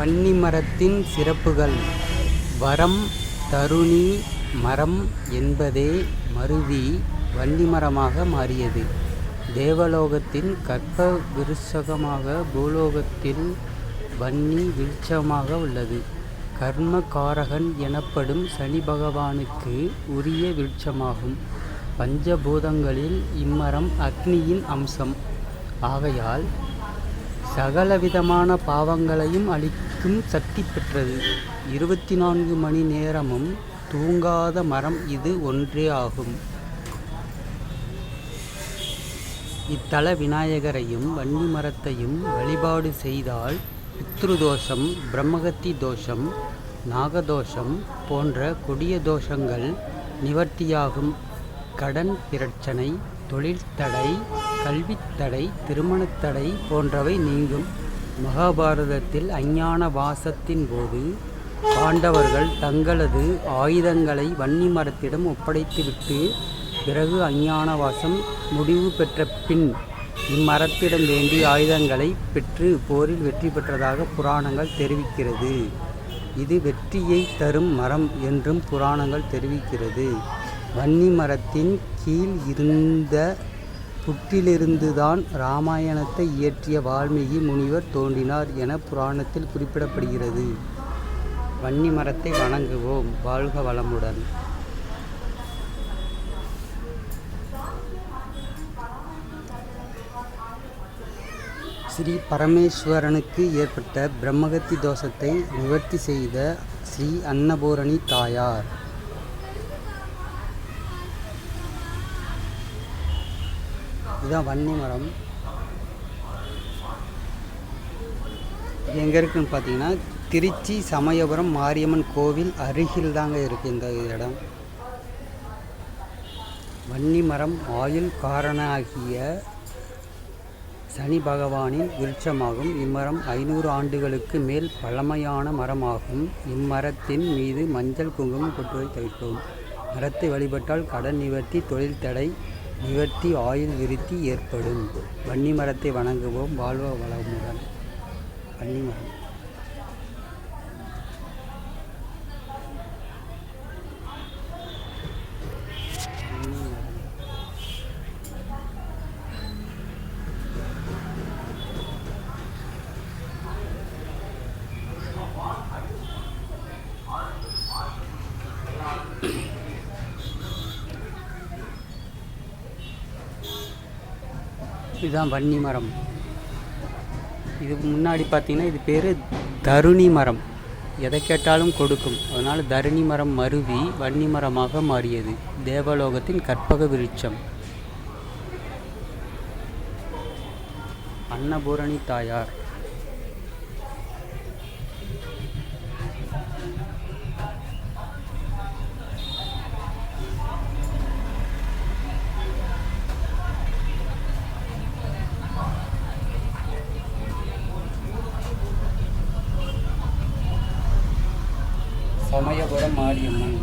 வன்னி மரத்தின் சிறப்புகள். வரம் தருணி மரம் என்பதே மருவி வன்னி மரமாக மாறியது. தேவலோகத்தின் கற்ப விருஷகமாக பூலோகத்தில் வன்னி விருட்சமாக உள்ளது. கர்மகாரகன் எனப்படும் சனி பகவானுக்கு உரிய விருட்சமாகும். பஞ்சபூதங்களில் இம்மரம் அக்னியின் அம்சம். ஆகையால் சகலவிதமான பாவங்களையும் அழிக்கும் சக்தி பெற்றது. இருபத்தி நான்கு மணி நேரமும் தூங்காத மரம் இது ஒன்றே ஆகும். இத்தல விநாயகரையும் வன்னி மரத்தையும் வழிபாடு செய்தால் பித்ருதோஷம் பிரம்மகத்தி தோஷம் நாகதோஷம் போன்ற கொடிய தோஷங்கள் நிவர்த்தியாகும். கடன் பிரச்சனை தொழில் தடை கல்வித்தடை திருமணத்தடை போன்றவை நீங்கும். மகாபாரதத்தில் அஞ்ஞான வாசத்தின் போது பாண்டவர்கள் தங்களது ஆயுதங்களை வன்னி மரத்திடம் ஒப்படைத்துவிட்டு பிறகு அஞ்ஞான வாசம் முடிவு பெற்ற பின் இம்மரத்திடம் வேண்டி ஆயுதங்களை பெற்று போரில் வெற்றி பெற்றதாக புராணங்கள் தெரிவிக்கிறது. இது வெற்றியை தரும் மரம் என்றும் புராணங்கள் தெரிவிக்கிறது. வன்னி மரத்தின் கீழ் இருந்த புற்றிலிருந்துதான் இராமாயணத்தை இயற்றிய வால்மீகி முனிவர் தோன்றினார் என புராணத்தில் குறிப்பிடப்படுகிறது. வன்னி மரத்தை வணங்குவோம். வாழ்க வளமுடன். ஸ்ரீ பரமேஸ்வரனுக்கு ஏற்பட்ட பிரம்மகத்தி தோஷத்தை நிவர்த்தி செய்த ஸ்ரீ அன்னபூரணி தாயார். இதுதான் வன்னி மரம். இது எங்கே இருக்குன்னு பார்த்தீங்கன்னா திருச்சி சமயபுரம் மாரியம்மன் கோவில் அருகில் தாங்க இருக்குது இந்த இடம். வன்னி மரம் ஆயுள் காரணாகிய சனி பகவானின் விருட்சமாகும். இம்மரம் ஐநூறு ஆண்டுகளுக்கு மேல் பழமையான மரமாகும். இம்மரத்தின் மீது மஞ்சள் குங்குமம் கொட்டுவதை தவிர்க்கவும். மரத்தை வழிபட்டால் கடன் நிவர்த்தி தொழில் தடை நிவர்த்தி ஆயுள் விருத்தி ஏற்படும். வன்னி மரத்தை வணங்குவோம். வாழ்வ வளமுடன். வன்னி மரம் வன்னி மரம். இதுதான் வன்னி மரம். இது முன்னாடி பார்த்தீங்கன்னா இது பேர் தருணி மரம். எதை கேட்டாலும் கொடுக்கும். அதனால் தருணி மரம் மருவி வன்னி மரமாக மாறியது. தேவலோகத்தின் கற்பக விருட்சம். அன்னபூரணி தாயார். மாரியம்மன்.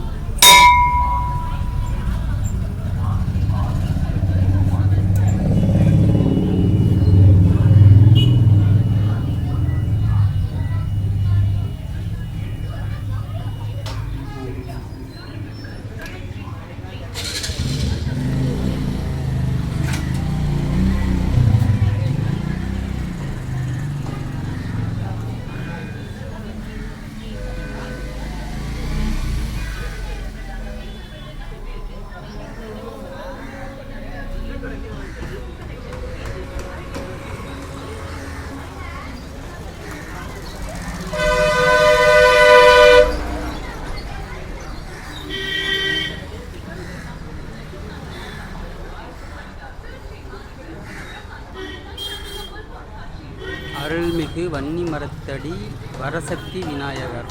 அருள்மிகு வன்னி மரத்தடி வரசக்தி விநாயகர்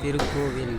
திருக்கோவில்.